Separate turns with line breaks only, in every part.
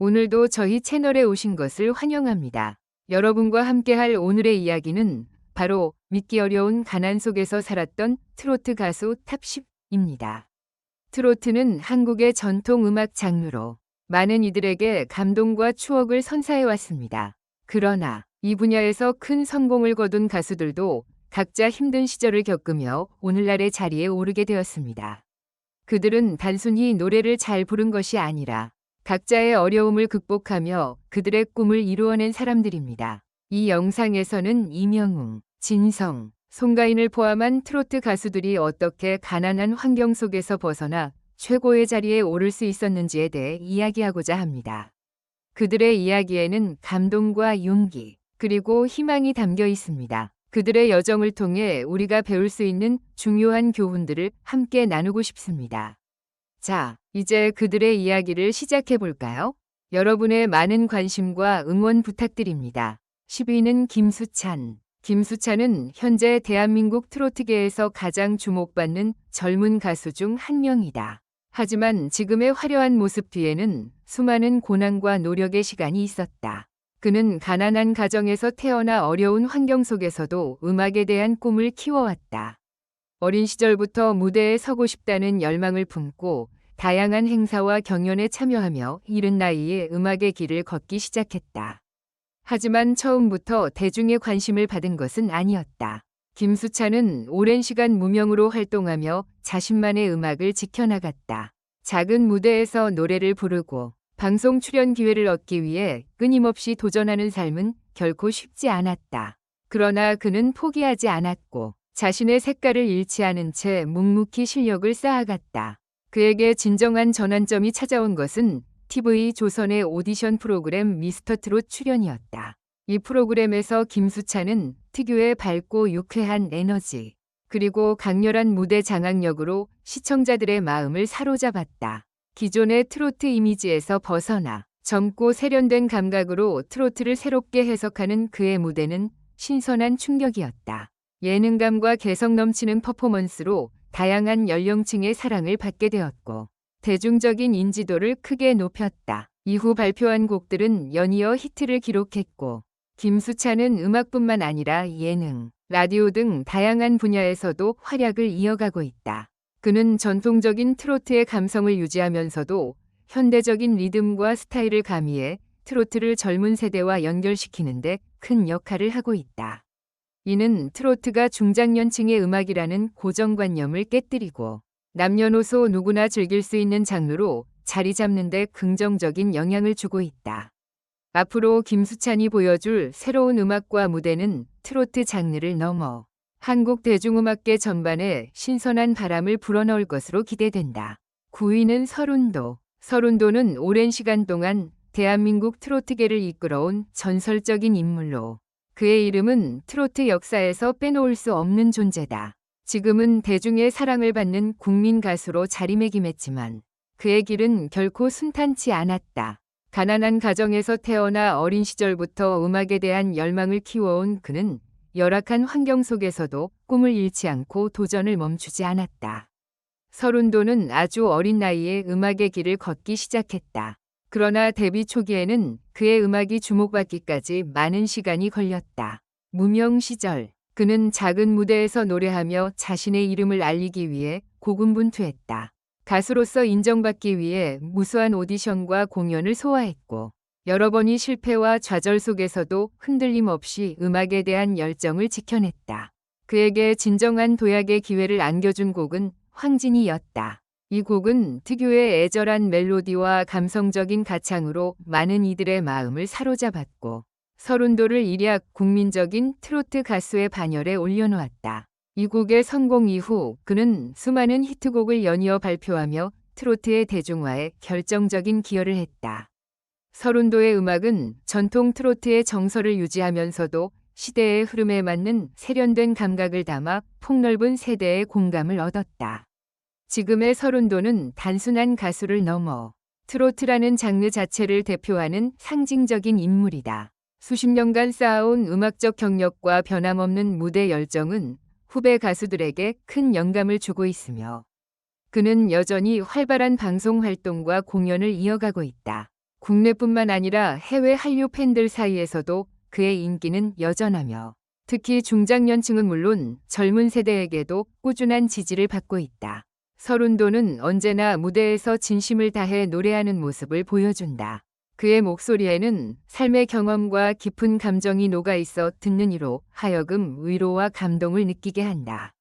오늘도 저희 채널에 오신 것을 환영합니다. 여러분과 함께할 오늘의 이야기는 바로 믿기 어려운 가난 속에서 살았던 트로트 가수 탑10입니다. 트로트는 한국의 전통 음악 장르로 많은 이들에게 감동과 추억을 선사해 왔습니다. 그러나 이 분야에서 큰 성공을 거둔 가수들도 각자 힘든 시절을 겪으며 오늘날의 자리에 오르게 되었습니다. 그들은 단순히 노래를 잘 부른 것이 아니라 각자의 어려움을 극복하며 그들의 꿈을 이루어낸 사람들입니다. 이 영상에서는 이명웅, 진성, 송가인을 포함한 트로트 가수들이 어떻게 가난한 환경 속에서 벗어나 최고의 자리에 오를 수 있었는지에 대해 이야기하고자 합니다. 그들의 이야기에는 감동과 용기, 그리고 희망이 담겨 있습니다. 그들의 여정을 통해 우리가 배울 수 있는 중요한 교훈들을 함께 나누고 싶습니다. 자, 이제 그들의 이야기를 시작해 볼까요? 여러분의 많은 관심과 응원 부탁드립니다. 10위는 김수찬. 김수찬은 현재 대한민국 트로트계에서 가장 주목받는 젊은 가수 중 한 명이다. 하지만 지금의 화려한 모습 뒤에는 수많은 고난과 노력의 시간이 있었다. 그는 가난한 가정에서 태어나 어려운 환경 속에서도 음악에 대한 꿈을 키워왔다. 어린 시절부터 무대에 서고 싶다는 열망을 품고 다양한 행사와 경연에 참여하며 이른 나이에 음악의 길을 걷기 시작했다. 하지만 처음부터 대중의 관심을 받은 것은 아니었다. 김수찬은 오랜 시간 무명으로 활동하며 자신만의 음악을 지켜나갔다. 작은 무대에서 노래를 부르고 방송 출연 기회를 얻기 위해 끊임없이 도전하는 삶은 결코 쉽지 않았다. 그러나 그는 포기하지 않았고 자신의 색깔을 잃지 않은 채 묵묵히 실력을 쌓아갔다. 그에게 진정한 전환점이 찾아온 것은 TV 조선의 오디션 프로그램 미스터 트롯 출연이었다. 이 프로그램에서 김수찬은 특유의 밝고 유쾌한 에너지, 그리고 강렬한 무대 장악력으로 시청자들의 마음을 사로잡았다. 기존의 트로트 이미지에서 벗어나 젊고 세련된 감각으로 트로트를 새롭게 해석하는 그의 무대는 신선한 충격이었다. 예능감과 개성 넘치는 퍼포먼스로 다양한 연령층의 사랑을 받게 되었고 대중적인 인지도를 크게 높였다. 이후 발표한 곡들은 연이어 히트를 기록했고 김수찬은 음악뿐만 아니라 예능, 라디오 등 다양한 분야에서도 활약을 이어가고 있다. 그는 전통적인 트로트의 감성을 유지하면서도 현대적인 리듬과 스타일을 가미해 트로트를 젊은 세대와 연결시키는데 큰 역할을 하고 있다. 이는 트로트가 중장년층의 음악이라는 고정관념을 깨뜨리고 남녀노소 누구나 즐길 수 있는 장르로 자리 잡는 데 긍정적인 영향을 주고 있다. 앞으로 김수찬이 보여줄 새로운 음악과 무대는 트로트 장르를 넘어 한국 대중음악계 전반에 신선한 바람을 불어넣을 것으로 기대된다. 9위는 서른도. 서른도는 오랜 시간 동안 대한민국 트로트계를 이끌어온 전설적인 인물로 그의 이름은 트로트 역사에서 빼놓을 수 없는 존재다. 지금은 대중의 사랑을 받는 국민 가수로 자리매김했지만 그의 길은 결코 순탄치 않았다. 가난한 가정에서 태어나 어린 시절부터 음악에 대한 열망을 키워온 그는 열악한 환경 속에서도 꿈을 잃지 않고 도전을 멈추지 않았다. 서른도는 아주 어린 나이에 음악의 길을 걷기 시작했다. 그러나 데뷔 초기에는 그의 음악이 주목받기까지 많은 시간이 걸렸다. 무명 시절, 그는 작은 무대에서 노래하며 자신의 이름을 알리기 위해 고군분투했다. 가수로서 인정받기 위해 무수한 오디션과 공연을 소화했고, 여러 번의 실패와 좌절 속에서도 흔들림 없이 음악에 대한 열정을 지켜냈다. 그에게 진정한 도약의 기회를 안겨준 곡은 황진이였다. 이 곡은 특유의 애절한 멜로디와 감성적인 가창으로 많은 이들의 마음을 사로잡았고 서른도를 일약 국민적인 트로트 가수의 반열에 올려놓았다. 이 곡의 성공 이후 그는 수많은 히트곡을 연이어 발표하며 트로트의 대중화에 결정적인 기여를 했다. 서른도의 음악은 전통 트로트의 정서를 유지하면서도 시대의 흐름에 맞는 세련된 감각을 담아 폭넓은 세대의 공감을 얻었다. 지금의 서른도는 단순한 가수를 넘어 트로트라는 장르 자체를 대표하는 상징적인 인물이다. 수십 년간 쌓아온 음악적 경력과 변함없는 무대 열정은 후배 가수들에게 큰 영감을 주고 있으며 그는 여전히 활발한 방송 활동과 공연을 이어가고 있다. 국내뿐만 아니라 해외 한류 팬들 사이에서도 그의 인기는 여전하며 특히 중장년층은 물론 젊은 세대에게도 꾸준한 지지를 받고 있다. 서른도는 언제나 무대에서 진심을 다해 노래하는 모습을 보여준다. 그의 목소리에는 삶의 경험과 깊은 감정이 녹아 있어 듣는 이로 하여금 위로와 감동을 느끼게 한다.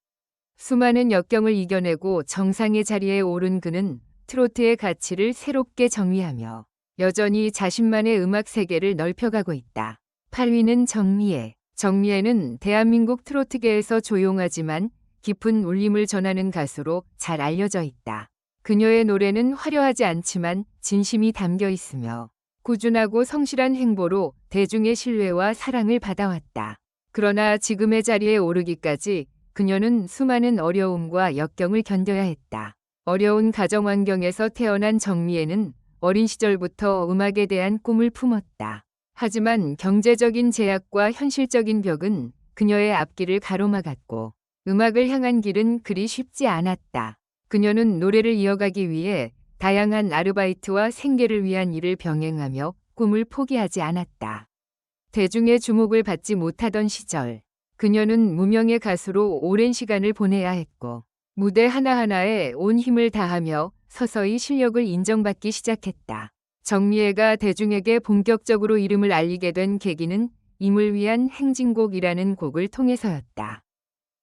수많은 역경을 이겨내고 정상의 자리에 오른 그는 트로트의 가치를 새롭게 정의하며 여전히 자신만의 음악 세계를 넓혀가고 있다. 8위는 정미애. 정미애는 대한민국 트로트계에서 조용하지만 깊은 울림을 전하는 가수로 잘 알려져 있다. 그녀의 노래는 화려하지 않지만 진심이 담겨 있으며 꾸준하고 성실한 행보로 대중의 신뢰와 사랑을 받아왔다. 그러나 지금의 자리에 오르기까지 그녀는 수많은 어려움과 역경을 견뎌야 했다. 어려운 가정 환경에서 태어난 정미애는 어린 시절부터 음악에 대한 꿈을 품었다. 하지만 경제적인 제약과 현실적인 벽은 그녀의 앞길을 가로막았고 음악을 향한 길은 그리 쉽지 않았다. 그녀는 노래를 이어가기 위해 다양한 아르바이트와 생계를 위한 일을 병행하며 꿈을 포기하지 않았다. 대중의 주목을 받지 못하던 시절, 그녀는 무명의 가수로 오랜 시간을 보내야 했고, 무대 하나하나에 온 힘을 다하며 서서히 실력을 인정받기 시작했다. 정미애가 대중에게 본격적으로 이름을 알리게 된 계기는 임을 위한 행진곡이라는 곡을 통해서였다.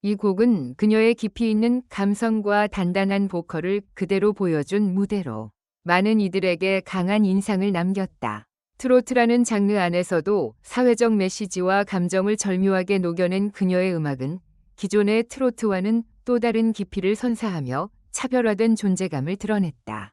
이 곡은 그녀의 깊이 있는 감성과 단단한 보컬을 그대로 보여준 무대로 많은 이들에게 강한 인상을 남겼다. 트로트라는 장르 안에서도 사회적 메시지와 감정을 절묘하게 녹여낸 그녀의 음악은 기존의 트로트와는 또 다른 깊이를 선사하며 차별화된 존재감을 드러냈다.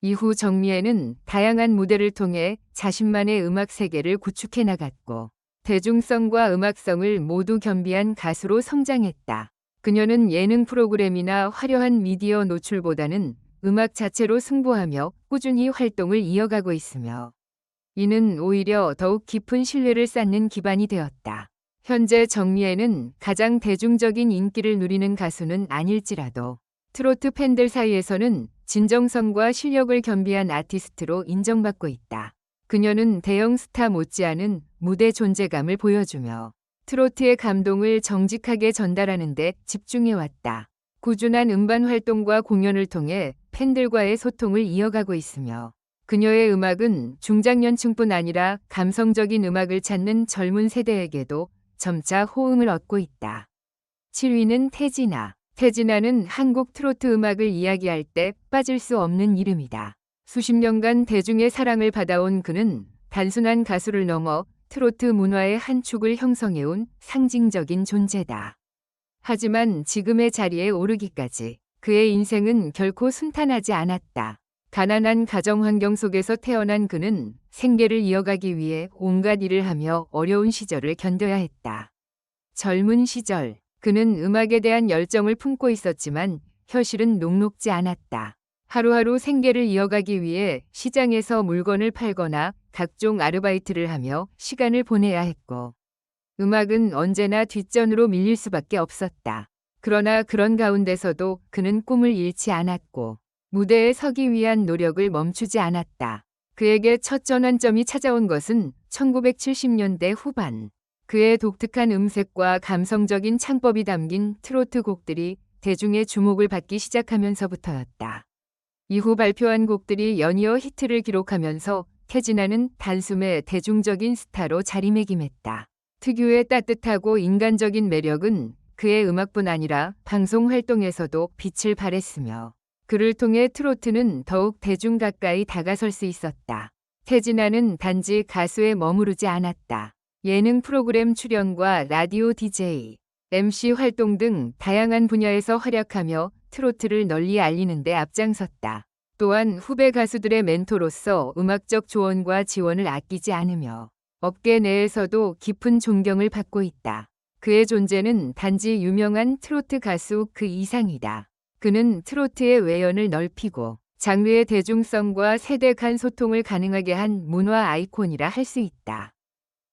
이후 정미애는 다양한 무대를 통해 자신만의 음악 세계를 구축해 나갔고 대중성과 음악성을 모두 겸비한 가수로 성장했다. 그녀는 예능 프로그램이나 화려한 미디어 노출보다는 음악 자체로 승부하며 꾸준히 활동을 이어가고 있으며 이는 오히려 더욱 깊은 신뢰를 쌓는 기반이 되었다. 현재 정미애는 가장 대중적인 인기를 누리는 가수는 아닐지라도 트로트 팬들 사이에서는 진정성과 실력을 겸비한 아티스트로 인정받고 있다. 그녀는 대형 스타 못지않은 무대 존재감을 보여주며 트로트의 감동을 정직하게 전달하는 데 집중해왔다. 꾸준한 음반 활동과 공연을 통해 팬들과의 소통을 이어가고 있으며 그녀의 음악은 중장년층뿐 아니라 감성적인 음악을 찾는 젊은 세대에게도 점차 호응을 얻고 있다. 7위는 태진아. 태진아는 한국 트로트 음악을 이야기할 때 빠질 수 없는 이름이다. 수십 년간 대중의 사랑을 받아온 그는 단순한 가수를 넘어 트로트 문화의 한 축을 형성해온 상징적인 존재다. 하지만 지금의 자리에 오르기까지 그의 인생은 결코 순탄하지 않았다. 가난한 가정 환경 속에서 태어난 그는 생계를 이어가기 위해 온갖 일을 하며 어려운 시절을 견뎌야 했다. 젊은 시절, 그는 음악에 대한 열정을 품고 있었지만 현실은 녹록지 않았다. 하루하루 생계를 이어가기 위해 시장에서 물건을 팔거나 각종 아르바이트를 하며 시간을 보내야 했고, 음악은 언제나 뒷전으로 밀릴 수밖에 없었다. 그러나 그런 가운데서도 그는 꿈을 잃지 않았고, 무대에 서기 위한 노력을 멈추지 않았다. 그에게 첫 전환점이 찾아온 것은 1970년대 후반. 그의 독특한 음색과 감성적인 창법이 담긴 트로트 곡들이 대중의 주목을 받기 시작하면서부터였다. 이후 발표한 곡들이 연이어 히트를 기록하면서 태진아는 단숨에 대중적인 스타로 자리매김했다. 특유의 따뜻하고 인간적인 매력은 그의 음악뿐 아니라 방송 활동에서도 빛을 발했으며 그를 통해 트로트는 더욱 대중 가까이 다가설 수 있었다. 태진아는 단지 가수에 머무르지 않았다. 예능 프로그램 출연과 라디오 DJ, MC 활동 등 다양한 분야에서 활약하며 트로트를 널리 알리는 데 앞장섰다. 또한 후배 가수들의 멘토로서 음악적 조언과 지원을 아끼지 않으며 업계 내에서도 깊은 존경을 받고 있다. 그의 존재는 단지 유명한 트로트 가수 그 이상이다. 그는 트로트의 외연을 넓히고 장르의 대중성과 세대 간 소통을 가능하게 한 문화 아이콘이라 할 수 있다.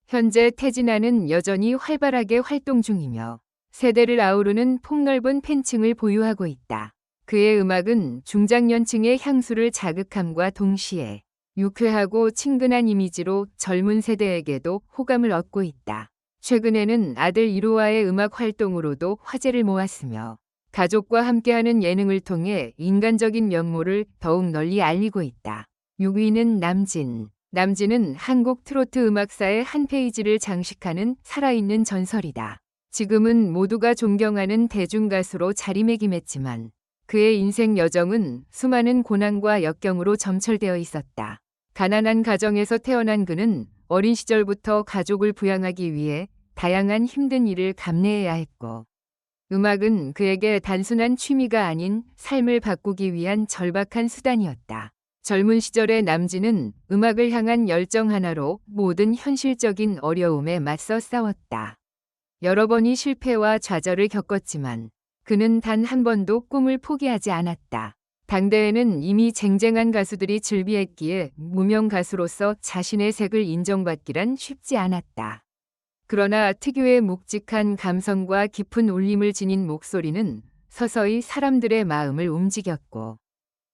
현재 태진아는 여전히 활발하게 활동 중이며 세대를 아우르는 폭넓은 팬층을 보유하고 있다. 그의 음악은 중장년층의 향수를 자극함과 동시에 유쾌하고 친근한 이미지로 젊은 세대에게도 호감을 얻고 있다. 최근에는 아들 1호와의 음악 활동으로도 화제를 모았으며 가족과 함께하는 예능을 통해 인간적인 면모를 더욱 널리 알리고 있다. 6위는 남진. 남진은 한국 트로트 음악사의 한 페이지를 장식하는 살아있는 전설이다. 지금은 모두가 존경하는 대중가수로 자리매김했지만 그의 인생 여정은 수많은 고난과 역경으로 점철되어 있었다. 가난한 가정에서 태어난 그는 어린 시절부터 가족을 부양하기 위해 다양한 힘든 일을 감내해야 했고 음악은 그에게 단순한 취미가 아닌 삶을 바꾸기 위한 절박한 수단이었다. 젊은 시절의 남진은 음악을 향한 열정 하나로 모든 현실적인 어려움에 맞서 싸웠다. 여러 번의 실패와 좌절을 겪었지만 그는 단 한 번도 꿈을 포기하지 않았다. 당대에는 이미 쟁쟁한 가수들이 즐비했기에 무명 가수로서 자신의 색을 인정받기란 쉽지 않았다. 그러나 특유의 묵직한 감성과 깊은 울림을 지닌 목소리는 서서히 사람들의 마음을 움직였고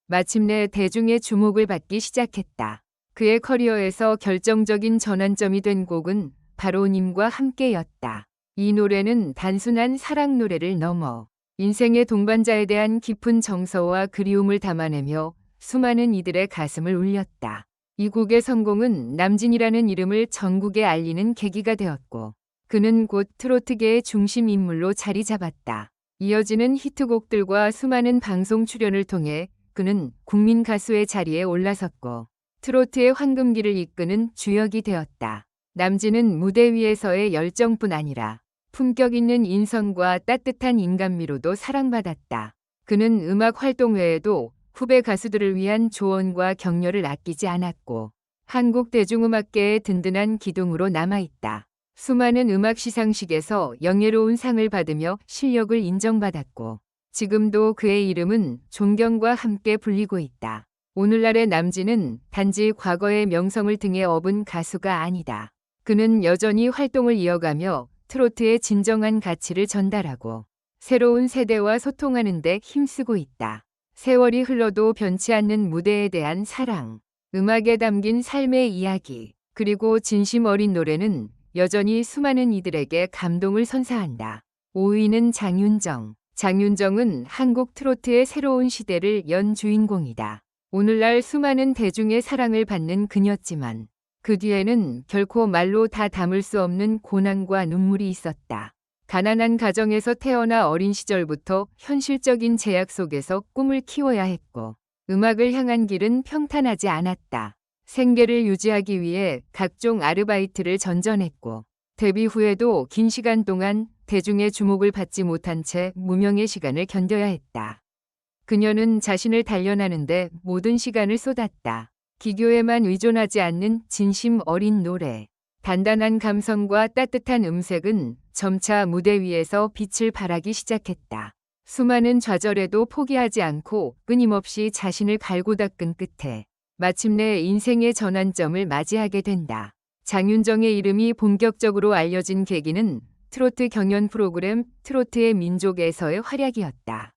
마침내 대중의 주목을 받기 시작했다. 그의 커리어에서 결정적인 전환점이 된 곡은 바로 님과 함께였다. 이 노래는 단순한 사랑 노래를 넘어 인생의 동반자에 대한 깊은 정서와 그리움을 담아내며 수많은 이들의 가슴을 울렸다. 이 곡의 성공은 남진이라는 이름을 전국에 알리는 계기가 되었고 그는 곧 트로트계의 중심 인물로 자리 잡았다. 이어지는 히트곡들과 수많은 방송 출연을 통해 그는 국민 가수의 자리에 올라섰고 트로트의 황금기를 이끄는 주역이 되었다. 남진은 무대 위에서의 열정뿐 아니라 품격 있는 인성과 따뜻한 인간미로도 사랑받았다. 그는 음악 활동 외에도 후배 가수들을 위한 조언과 격려를 아끼지 않았고 한국 대중음악계의 든든한 기둥으로 남아있다. 수많은 음악 시상식에서 영예로운 상을 받으며 실력을 인정받았고 지금도 그의 이름은 존경과 함께 불리고 있다. 오늘날의 남진은 단지 과거의 명성을 등에 업은 가수가 아니다. 그는 여전히 활동을 이어가며 트로트의 진정한 가치를 전달하고 새로운 세대와 소통하는 데 힘쓰고 있다. 세월이 흘러도 변치 않는 무대에 대한 사랑, 음악에 담긴 삶의 이야기, 그리고 진심 어린 노래는 여전히 수많은 이들에게 감동을 선사한다. 5위는 장윤정. 장윤정은 한국 트로트의 새로운 시대를 연 주인공이다. 오늘날 수많은 대중의 사랑을 받는 그녀지만 그 뒤에는 결코 말로 다 담을 수 없는 고난과 눈물이 있었다. 가난한 가정에서 태어나 어린 시절부터 현실적인 제약 속에서 꿈을 키워야 했고 음악을 향한 길은 평탄하지 않았다. 생계를 유지하기 위해 각종 아르바이트를 전전했고 데뷔 후에도 긴 시간 동안 대중의 주목을 받지 못한 채 무명의 시간을 견뎌야 했다. 그녀는 자신을 단련하는데 모든 시간을 쏟았다. 기교에만 의존하지 않는 진심 어린 노래, 단단한 감성과 따뜻한 음색은 점차 무대 위에서 빛을 발하기 시작했다. 수많은 좌절에도 포기하지 않고 끊임없이 자신을 갈고 닦은 끝에 마침내 인생의 전환점을 맞이하게 된다. 장윤정의 이름이 본격적으로 알려진 계기는 트로트 경연 프로그램 트로트의 민족에서의 활약이었다.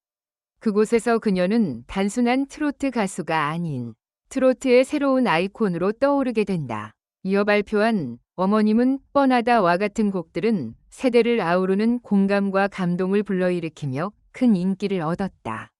그곳에서 그녀는 단순한 트로트 가수가 아닌 트로트의 새로운 아이콘으로 떠오르게 된다. 이어 발표한 어머님은 뻔하다와 같은 곡들은 세대를 아우르는 공감과 감동을 불러일으키며 큰 인기를 얻었다.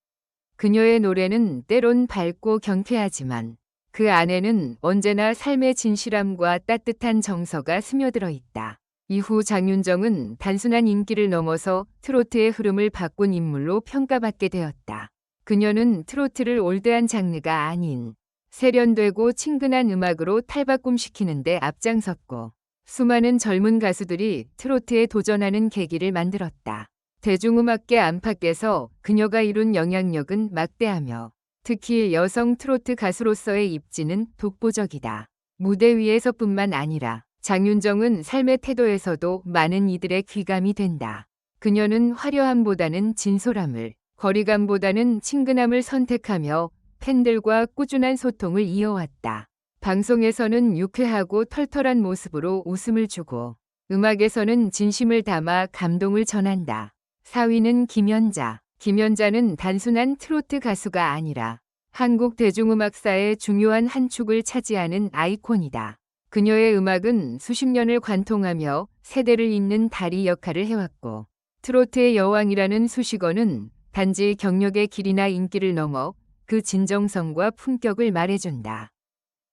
그녀의 노래는 때론 밝고 경쾌하지만 그 안에는 언제나 삶의 진실함과 따뜻한 정서가 스며들어 있다. 이후 장윤정은 단순한 인기를 넘어서 트로트의 흐름을 바꾼 인물로 평가받게 되었다. 그녀는 트로트를 올드한 장르가 아닌 세련되고 친근한 음악으로 탈바꿈시키는데 앞장섰고 수많은 젊은 가수들이 트로트에 도전하는 계기를 만들었다. 대중음악계 안팎에서 그녀가 이룬 영향력은 막대하며 특히 여성 트로트 가수로서의 입지는 독보적이다. 무대 위에서뿐만 아니라 장윤정은 삶의 태도에서도 많은 이들의 귀감이 된다. 그녀는 화려함보다는 진솔함을, 거리감보다는 친근함을 선택하며 팬들과 꾸준한 소통을 이어왔다. 방송에서는 유쾌하고 털털한 모습으로 웃음을 주고 음악에서는 진심을 담아 감동을 전한다. 4위는 김연자. 김연자는 단순한 트로트 가수가 아니라 한국 대중음악사의 중요한 한 축을 차지하는 아이콘이다. 그녀의 음악은 수십 년을 관통하며 세대를 잇는 다리 역할을 해왔고 트로트의 여왕이라는 수식어는 단지 경력의 길이나 인기를 넘어 그 진정성과 품격을 말해준다.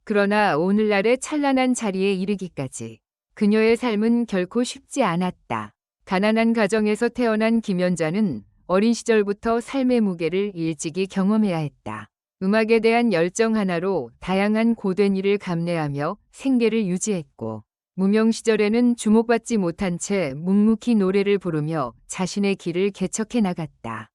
그러나 오늘날의 찬란한 자리에 이르기까지 그녀의 삶은 결코 쉽지 않았다. 가난한 가정에서 태어난 김연자는 어린 시절부터 삶의 무게를 일찍이 경험해야 했다. 음악에 대한 열정 하나로 다양한 고된 일을 감내하며 생계를 유지했고 무명 시절에는 주목받지 못한 채 묵묵히 노래를 부르며 자신의 길을 개척해 나갔다.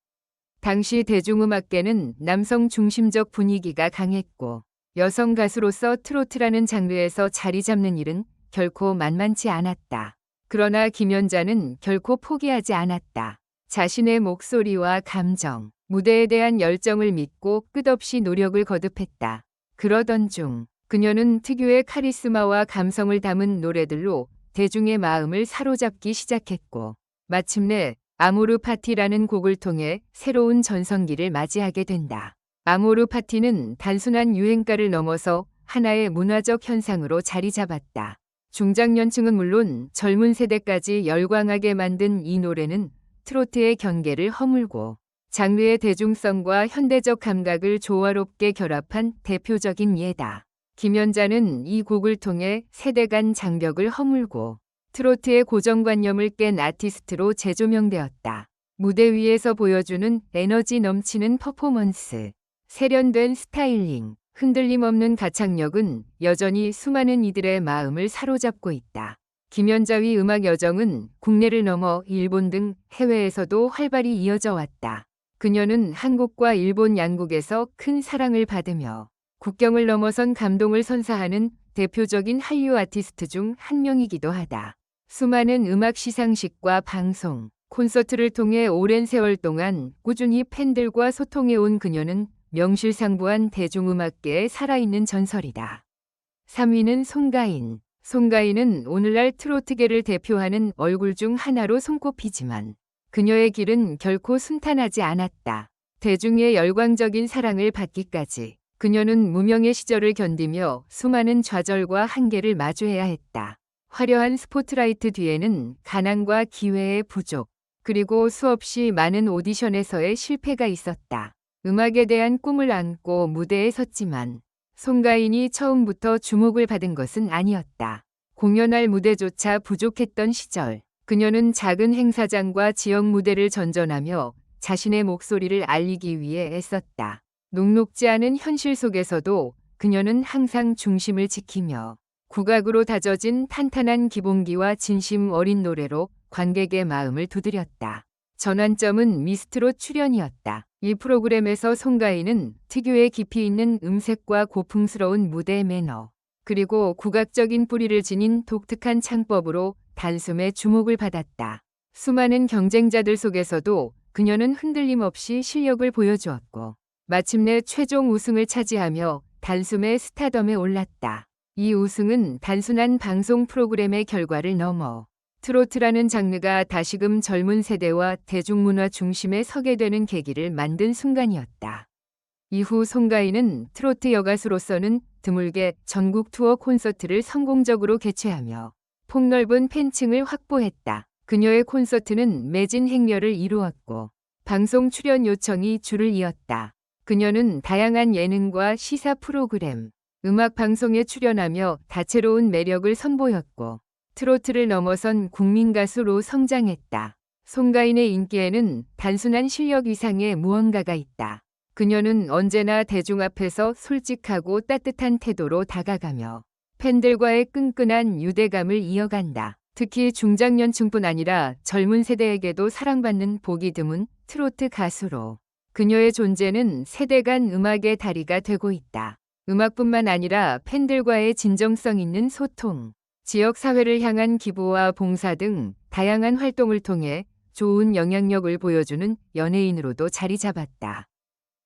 당시 대중음악계는 남성 중심적 분위기가 강했고 여성 가수로서 트로트라는 장르에서 자리 잡는 일은 결코 만만치 않았다. 그러나 김연자는 결코 포기하지 않았다. 자신의 목소리와 감정, 무대에 대한 열정을 믿고 끝없이 노력을 거듭했다. 그러던 중 그녀는 특유의 카리스마와 감성을 담은 노래들로 대중의 마음을 사로잡기 시작했고 마침내 아모르 파티라는 곡을 통해 새로운 전성기를 맞이하게 된다. 아모르 파티는 단순한 유행가를 넘어서 하나의 문화적 현상으로 자리 잡았다. 중장년층은 물론 젊은 세대까지 열광하게 만든 이 노래는 트로트의 경계를 허물고 장르의 대중성과 현대적 감각을 조화롭게 결합한 대표적인 예다. 김연자는 이 곡을 통해 세대 간 장벽을 허물고 트로트의 고정관념을 깬 아티스트로 재조명되었다. 무대 위에서 보여주는 에너지 넘치는 퍼포먼스, 세련된 스타일링, 흔들림 없는 가창력은 여전히 수많은 이들의 마음을 사로잡고 있다. 김연자의 음악 여정은 국내를 넘어 일본 등 해외에서도 활발히 이어져 왔다. 그녀는 한국과 일본 양국에서 큰 사랑을 받으며 국경을 넘어선 감동을 선사하는 대표적인 한류 아티스트 중 한 명이기도 하다. 수많은 음악 시상식과 방송, 콘서트를 통해 오랜 세월 동안 꾸준히 팬들과 소통해온 그녀는 명실상부한 대중음악계에 살아있는 전설이다. 3위는 송가인. 송가인은 오늘날 트로트계를 대표하는 얼굴 중 하나로 손꼽히지만 그녀의 길은 결코 순탄하지 않았다. 대중의 열광적인 사랑을 받기까지 그녀는 무명의 시절을 견디며 수많은 좌절과 한계를 마주해야 했다. 화려한 스포트라이트 뒤에는 가난과 기회의 부족, 그리고 수없이 많은 오디션에서의 실패가 있었다. 음악에 대한 꿈을 안고 무대에 섰지만 송가인이 처음부터 주목을 받은 것은 아니었다. 공연할 무대조차 부족했던 시절, 그녀는 작은 행사장과 지역 무대를 전전하며 자신의 목소리를 알리기 위해 애썼다. 녹록지 않은 현실 속에서도 그녀는 항상 중심을 지키며 국악으로 다져진 탄탄한 기본기와 진심 어린 노래로 관객의 마음을 두드렸다. 전환점은 미스트로 출연이었다. 이 프로그램에서 송가인은 특유의 깊이 있는 음색과 고풍스러운 무대 매너, 그리고 국악적인 뿌리를 지닌 독특한 창법으로 단숨에 주목을 받았다. 수많은 경쟁자들 속에서도 그녀는 흔들림 없이 실력을 보여주었고 마침내 최종 우승을 차지하며 단숨에 스타덤에 올랐다. 이 우승은 단순한 방송 프로그램의 결과를 넘어 트로트라는 장르가 다시금 젊은 세대와 대중문화 중심에 서게 되는 계기를 만든 순간이었다. 이후 송가인은 트로트 여가수로서는 드물게 전국 투어 콘서트를 성공적으로 개최하며 폭넓은 팬층을 확보했다. 그녀의 콘서트는 매진 행렬을 이루었고 방송 출연 요청이 줄을 이었다. 그녀는 다양한 예능과 시사 프로그램, 음악 방송에 출연하며 다채로운 매력을 선보였고 트로트를 넘어선 국민 가수로 성장했다. 송가인의 인기에는 단순한 실력 이상의 무언가가 있다. 그녀는 언제나 대중 앞에서 솔직하고 따뜻한 태도로 다가가며 팬들과의 끈끈한 유대감을 이어간다. 특히 중장년층뿐 아니라 젊은 세대에게도 사랑받는 보기 드문 트로트 가수로 그녀의 존재는 세대 간 음악의 다리가 되고 있다. 음악뿐만 아니라 팬들과의 진정성 있는 소통, 지역 사회를 향한 기부와 봉사 등 다양한 활동을 통해 좋은 영향력을 보여주는 연예인으로도 자리 잡았다.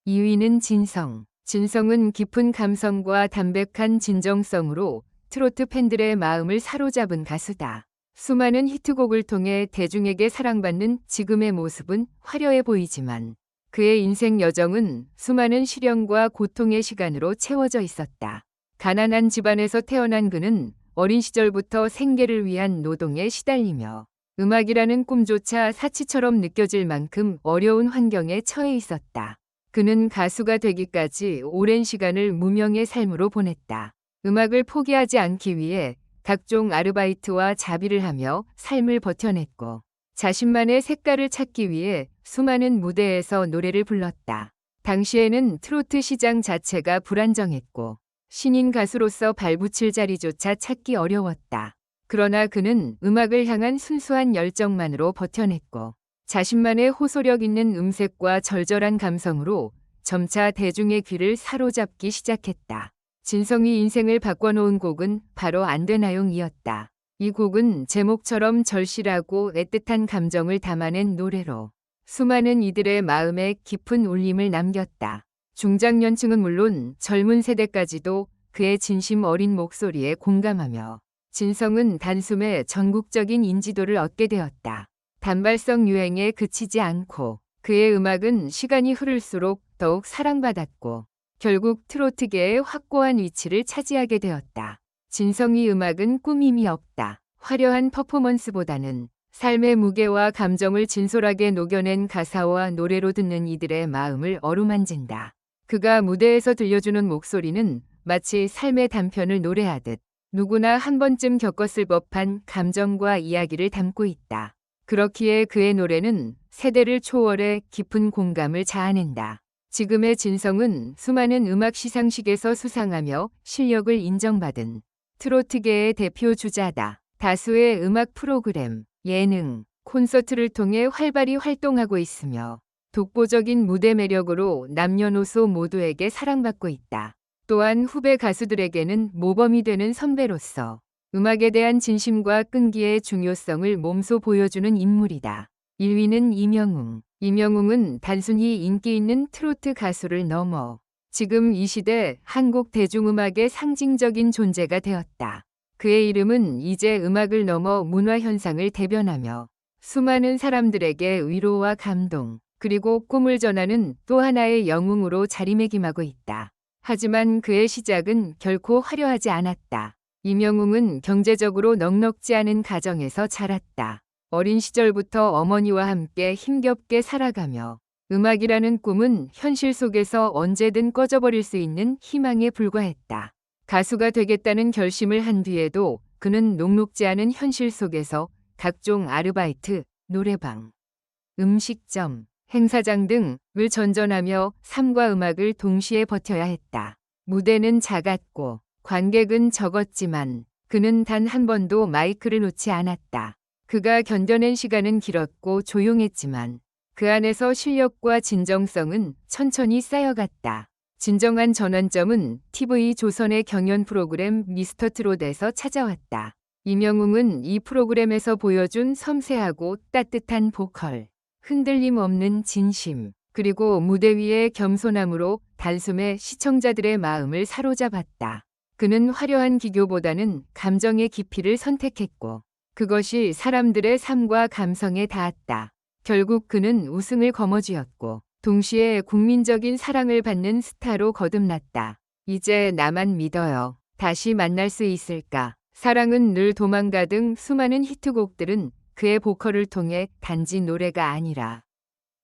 2위는 진성. 진성은 깊은 감성과 담백한 진정성으로 트로트 팬들의 마음을 사로잡은 가수다. 수많은 히트곡을 통해 대중에게 사랑받는 지금의 모습은 화려해 보이지만 그의 인생 여정은 수많은 시련과 고통의 시간으로 채워져 있었다. 가난한 집안에서 태어난 그는 어린 시절부터 생계를 위한 노동에 시달리며 음악이라는 꿈조차 사치처럼 느껴질 만큼 어려운 환경에 처해 있었다. 그는 가수가 되기까지 오랜 시간을 무명의 삶으로 보냈다. 음악을 포기하지 않기 위해 각종 아르바이트와 자비를 하며 삶을 버텨냈고 자신만의 색깔을 찾기 위해 수많은 무대에서 노래를 불렀다. 당시에는 트로트 시장 자체가 불안정했고 신인 가수로서 발붙일 자리조차 찾기 어려웠다. 그러나 그는 음악을 향한 순수한 열정만으로 버텨냈고 자신만의 호소력 있는 음색과 절절한 감성으로 점차 대중의 귀를 사로잡기 시작했다. 진성이 인생을 바꿔놓은 곡은 바로 안 되나용이었다. 이 곡은 제목처럼 절실하고 애틋한 감정을 담아낸 노래로 수많은 이들의 마음에 깊은 울림을 남겼다. 중장년층은 물론 젊은 세대까지도 그의 진심 어린 목소리에 공감하며 진성은 단숨에 전국적인 인지도를 얻게 되었다. 단발성 유행에 그치지 않고 그의 음악은 시간이 흐를수록 더욱 사랑받았고 결국 트로트계의 확고한 위치를 차지하게 되었다. 진성이 음악은 꾸밈이 없다. 화려한 퍼포먼스보다는 삶의 무게와 감정을 진솔하게 녹여낸 가사와 노래로 듣는 이들의 마음을 어루만진다. 그가 무대에서 들려주는 목소리는 마치 삶의 단편을 노래하듯 누구나 한 번쯤 겪었을 법한 감정과 이야기를 담고 있다. 그렇기에 그의 노래는 세대를 초월해 깊은 공감을 자아낸다. 지금의 진성은 수많은 음악 시상식에서 수상하며 실력을 인정받은 트로트계의 대표 주자다. 다수의 음악 프로그램, 예능, 콘서트를 통해 활발히 활동하고 있으며 독보적인 무대 매력으로 남녀노소 모두에게 사랑받고 있다. 또한 후배 가수들에게는 모범이 되는 선배로서 음악에 대한 진심과 끈기의 중요성을 몸소 보여주는 인물이다. 1위는 이명웅. 이명웅은 단순히 인기 있는 트로트 가수를 넘어 지금 이 시대 한국 대중음악의 상징적인 존재가 되었다. 그의 이름은 이제 음악을 넘어 문화 현상을 대변하며 수많은 사람들에게 위로와 감동, 그리고 꿈을 전하는 또 하나의 영웅으로 자리매김하고 있다. 하지만 그의 시작은 결코 화려하지 않았다. 이명웅은 경제적으로 넉넉지 않은 가정에서 자랐다. 어린 시절부터 어머니와 함께 힘겹게 살아가며 음악이라는 꿈은 현실 속에서 언제든 꺼져버릴 수 있는 희망에 불과했다. 가수가 되겠다는 결심을 한 뒤에도 그는 녹록지 않은 현실 속에서 각종 아르바이트, 노래방, 음식점, 행사장 등을 전전하며 삶과 음악을 동시에 버텨야 했다. 무대는 작았고 관객은 적었지만 그는 단 한 번도 마이크를 놓지 않았다. 그가 견뎌낸 시간은 길었고 조용했지만 그 안에서 실력과 진정성은 천천히 쌓여갔다. 진정한 전환점은 TV 조선의 경연 프로그램 미스터 트롯에서 찾아왔다. 이명웅은 이 프로그램에서 보여준 섬세하고 따뜻한 보컬, 흔들림 없는 진심, 그리고 무대 위의 겸손함으로 단숨에 시청자들의 마음을 사로잡았다. 그는 화려한 기교보다는 감정의 깊이를 선택했고 그것이 사람들의 삶과 감성에 닿았다. 결국 그는 우승을 거머쥐었고 동시에 국민적인 사랑을 받는 스타로 거듭났다. 이제 나만 믿어요. 다시 만날 수 있을까? 사랑은 늘 도망가 등 수많은 히트곡들은 그의 보컬을 통해 단지 노래가 아니라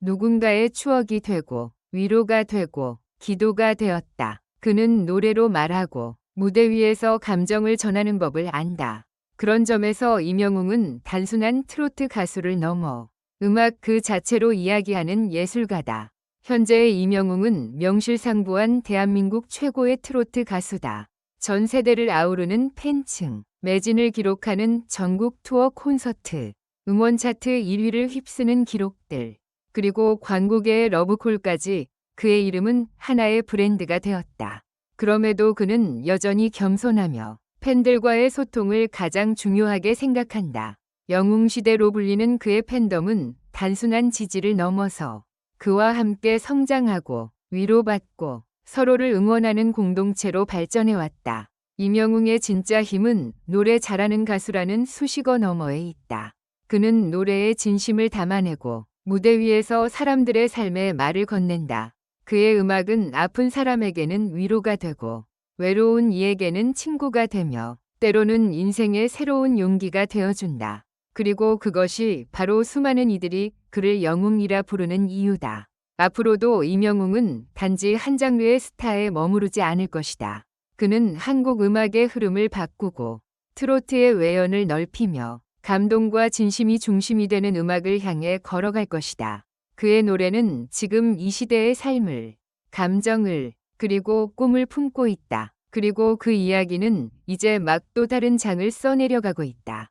누군가의 추억이 되고 위로가 되고 기도가 되었다. 그는 노래로 말하고 무대 위에서 감정을 전하는 법을 안다. 그런 점에서 이명웅은 단순한 트로트 가수를 넘어 음악 그 자체로 이야기하는 예술가다. 현재의 이명웅은 명실상부한 대한민국 최고의 트로트 가수다. 전 세대를 아우르는 팬층, 매진을 기록하는 전국 투어 콘서트, 음원 차트 1위를 휩쓰는 기록들, 그리고 광고계의 러브콜까지 그의 이름은 하나의 브랜드가 되었다. 그럼에도 그는 여전히 겸손하며 팬들과의 소통을 가장 중요하게 생각한다. 영웅시대로 불리는 그의 팬덤은 단순한 지지를 넘어서 그와 함께 성장하고 위로받고 서로를 응원하는 공동체로 발전해왔다. 이명웅의 진짜 힘은 노래 잘하는 가수라는 수식어 너머에 있다. 그는 노래에 진심을 담아내고 무대 위에서 사람들의 삶에 말을 건넨다. 그의 음악은 아픈 사람에게는 위로가 되고 외로운 이에게는 친구가 되며 때로는 인생의 새로운 용기가 되어준다. 그리고 그것이 바로 수많은 이들이 그를 영웅이라 부르는 이유다. 앞으로도 이명웅은 단지 한 장르의 스타에 머무르지 않을 것이다. 그는 한국 음악의 흐름을 바꾸고 트로트의 외연을 넓히며 감동과 진심이 중심이 되는 음악을 향해 걸어갈 것이다. 그의 노래는 지금 이 시대의 삶을, 감정을, 그리고 꿈을 품고 있다. 그리고 그 이야기는 이제 막 또 다른 장을 써내려가고 있다.